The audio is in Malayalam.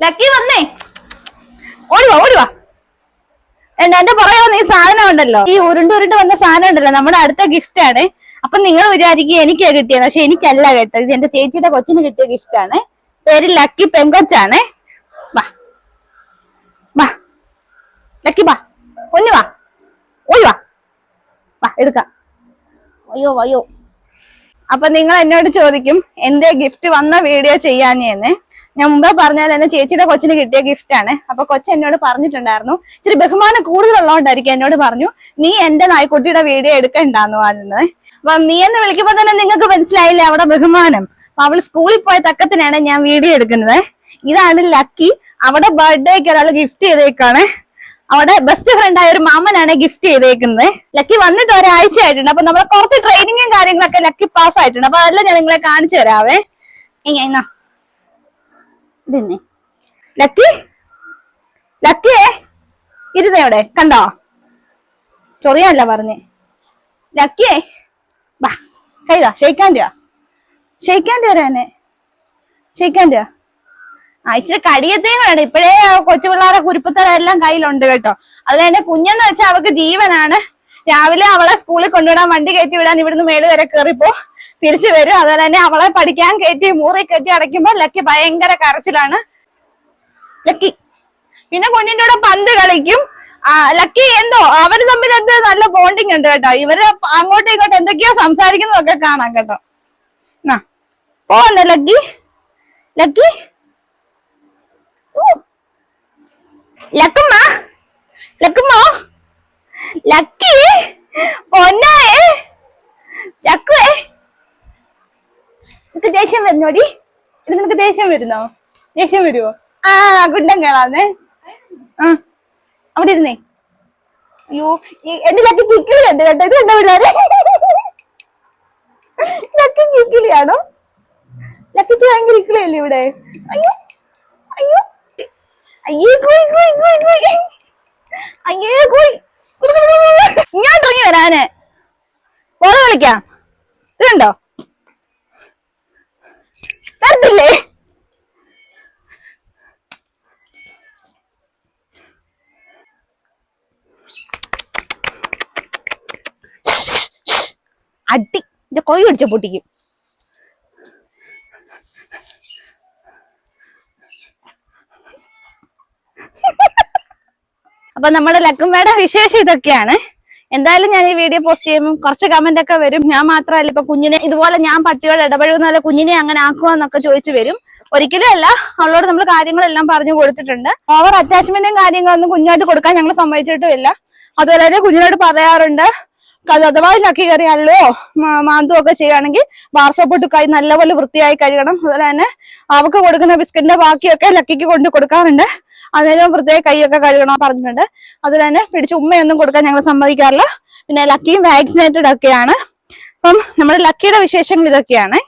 ലക്കി വന്നേ. ഓടിവാ ഓടിവാ എന്താ എന്റെ പുറകെ വന്ന ഈ സാധനം ഉണ്ടല്ലോ. ഈ ഉരുണ്ട് ഉരുണ്ട് വന്ന സാധനം ഉണ്ടല്ലോ നമ്മുടെ അടുത്ത ഗിഫ്റ്റ് ആണ്. അപ്പൊ നിങ്ങൾ വിചാരിക്കുക എനിക്ക് കിട്ടിയത് പക്ഷെ എനിക്കല്ല കേട്ടോ ഇത് എന്റെ ചേച്ചിയുടെ കൊച്ചിന് കിട്ടിയ ഗിഫ്റ്റ് ആണ്. പേര് ലക്കി പെങ്കൊച്ചാണ്. വാ. വാ. ലക്കി വാ. ഒന്ന് വാ. ഒരു വാ. വാ എടുക്കാം. അയ്യോ അയ്യോ. അപ്പൊ നിങ്ങൾ എന്നോട് ചോദിക്കും എന്റെ ഗിഫ്റ്റ് വന്ന വീഡിയോ ചെയ്യാഞ്ഞേന്ന്. ഞാൻ മുമ്പേ പറഞ്ഞാൽ എന്റെ ചേച്ചിയുടെ കൊച്ചിന് കിട്ടിയ ഗിഫ്റ്റ് ആണ്. അപ്പൊ കൊച്ചു എന്നോട് പറഞ്ഞിട്ടുണ്ടായിരുന്നു. ഇച്ചിരി ബഹുമാനം കൂടുതലുള്ളതുകൊണ്ടായിരിക്കും എന്നോട് പറഞ്ഞു നീ എന്റെ നായ്ക്കുട്ടിയുടെ വീഡിയോ എടുക്കണ്ടെന്ന് പറഞ്ഞത്. അപ്പൊ നീ എന്ന് വിളിക്കുമ്പോ തന്നെ നിങ്ങൾക്ക് മനസ്സിലായില്ലേ അവിടെ ബഹുമാനം? അപ്പൊ അവൾ സ്കൂളിൽ പോയ തക്കത്തിനാണ് ഞാൻ വീഡിയോ എടുക്കുന്നത്. ഇതാണ് ലക്കി. അവിടെ ബർത്ത്ഡേക്ക് ഒരാൾ ഗിഫ്റ്റ് ചെയ്തേക്കാണ്. അവിടെ ബെസ്റ്റ് ഫ്രണ്ട് ആയ ഒരു മാമനാണ് ഗിഫ്റ്റ് ചെയ്തേക്കുന്നത്. ലക്കി വന്നിട്ട് ഒരാഴ്ച ആയിട്ടുണ്ട്. അപ്പൊ നമ്മളെ കുറച്ച് ട്രെയിനിങ്ങും കാര്യങ്ങളൊക്കെ ലക്കി പാസ് ആയിട്ടുണ്ട്. അപ്പൊ അതെല്ലാം ഞാൻ നിങ്ങളെ കാണിച്ചു തരാവേ. ഇങ്ങനെ ഇതിന്നെ. ലക്കി? ലക്കിയേ ഇരുന്നേ അവിടെ കണ്ടോ? ചൊറിയാനല്ല പറഞ്ഞേ. ലക്കിയേ വാ കൈതാ ഷെയ്ക്കാന്റെ ഷെയ്ക്കാന്റെ വരാനെ ഷെയ്ക്കാന്റെ ആ ഇച്ചിരി കടിയത്തേയും വേണം ഇപ്പോഴേ കൊച്ചു പിള്ളേരെ കുരുപ്പത്തരം എല്ലാം കയ്യിലുണ്ട് കേട്ടോ. അത് തന്നെ കുഞ്ഞെന്ന് വെച്ചാൽ അവൾക്ക് ജീവനാണ്. രാവിലെ അവളെ സ്കൂളിൽ കൊണ്ടുവിടാൻ വണ്ടി കയറ്റി വിടാൻ ഇവിടുന്ന് മേൾ വരെ കയറിപ്പോ തിരിച്ചു വരും. അതുപോലെ തന്നെ അവളെ പഠിക്കാൻ കയറ്റി മൂറി കയറ്റി അടയ്ക്കുമ്പോ ലക്കി ഭയങ്കര കരച്ചിലാണ്. ലക്കി. പിന്നെ കുഞ്ഞിന്റെ കൂടെ പന്ത് കളിക്കും. ലക്കി എന്തോ അവർ തമ്മിൽ എന്ത് നല്ല ബോണ്ടിങ് ഉണ്ട് കേട്ടോ. ഇവർ അങ്ങോട്ടും ഇങ്ങോട്ടും എന്തൊക്കെയോ സംസാരിക്കുന്നതൊക്കെ കാണാം കേട്ടോ. ആ. പോവല്ലേ ലക്കി. ലക്കി. ലക്കുമ്മ. ലക്കുമ്മ. നിനക്ക് ദേഷ്യം വരുന്നോടി? ഇത് നിനക്ക് ദേഷ്യം വരുന്നോ? ദേഷ്യം വരുവോ? ആ ഗുണ്ടൻ കേളാന്നേ. ആ അവിടെ ഇരുന്നേ. അയ്യോ എന്റെ ലക്കി കിക്കിലി ഉണ്ട് കേട്ടോ. ഇത് കണ്ടോ പിള്ളേരെ? ലക്കി കിക്കിലിയാണോ ലക്കിക്ക് ഭയങ്കര ഇക്കിളിയല്ലേ ഇവിടെ? അയ്യോ അയ്യോ. അയ്യേ കോയി കോയി കോയി വരാന്. പോലെ കളിക്കാം ഇത് കണ്ടോ അടി എന്റെ കൊയ് പിടിച്ച പൊട്ടിക്കും. അപ്പൊ നമ്മുടെ ലക്കുമ്മയുടെ വിശേഷം ഇതൊക്കെയാണ്. എന്തായാലും ഞാൻ ഈ വീഡിയോ പോസ്റ്റ് ചെയ്യുമ്പോൾ കുറച്ച് കമന്റ് ഒക്കെ വരും. ഞാൻ മാത്രമല്ല ഇപ്പൊ കുഞ്ഞിനെ ഇതുപോലെ ഞാൻ പട്ടിയോട് ഇടപഴകുന്ന കുഞ്ഞിനെ അങ്ങനെ ആക്കുമെന്നൊക്കെ ചോദിച്ചു വരും. ഒരിക്കലും അല്ല. അവളോട് നമ്മൾ കാര്യങ്ങളെല്ലാം പറഞ്ഞു കൊടുത്തിട്ടുണ്ട്. ഓവർ അറ്റാച്ച്മെന്റും കാര്യങ്ങളൊന്നും കുഞ്ഞായിട്ട് കൊടുക്കാൻ ഞങ്ങൾ സമ്മതിച്ചിട്ടുമില്ല. അതുപോലെ തന്നെ കുഞ്ഞിനോട് പറയാറുണ്ട്. അഥവാ ലക്കി കറിയാണല്ലോ മാന്തും ഒക്കെ ചെയ്യുകയാണെങ്കിൽ വാർസോപ്പൊട്ട് കൈ നല്ലപോലെ വൃത്തിയായി കഴുകണം. അതുപോലെ തന്നെ അവക്ക് കൊടുക്കുന്ന ബിസ്ക്കറ്റിന്റെ ബാക്കിയൊക്കെ ലക്കിക്ക് കൊണ്ട് കൊടുക്കാറുണ്ട്. അതിനും പ്രത്യേക കൈയൊക്കെ കഴുകണോ പറഞ്ഞിട്ടുണ്ട്. അതുപോലെ തന്നെ പിടിച്ച് ഉമ്മയൊന്നും കൊടുക്കാൻ ഞങ്ങൾ സമ്മതിക്കാറില്ല. പിന്നെ ലക്കിയും വാക്സിനേറ്റഡ് ഒക്കെയാണ്. അപ്പം നമ്മുടെ ലക്കിയുടെ വിശേഷങ്ങൾ ഇതൊക്കെയാണ്.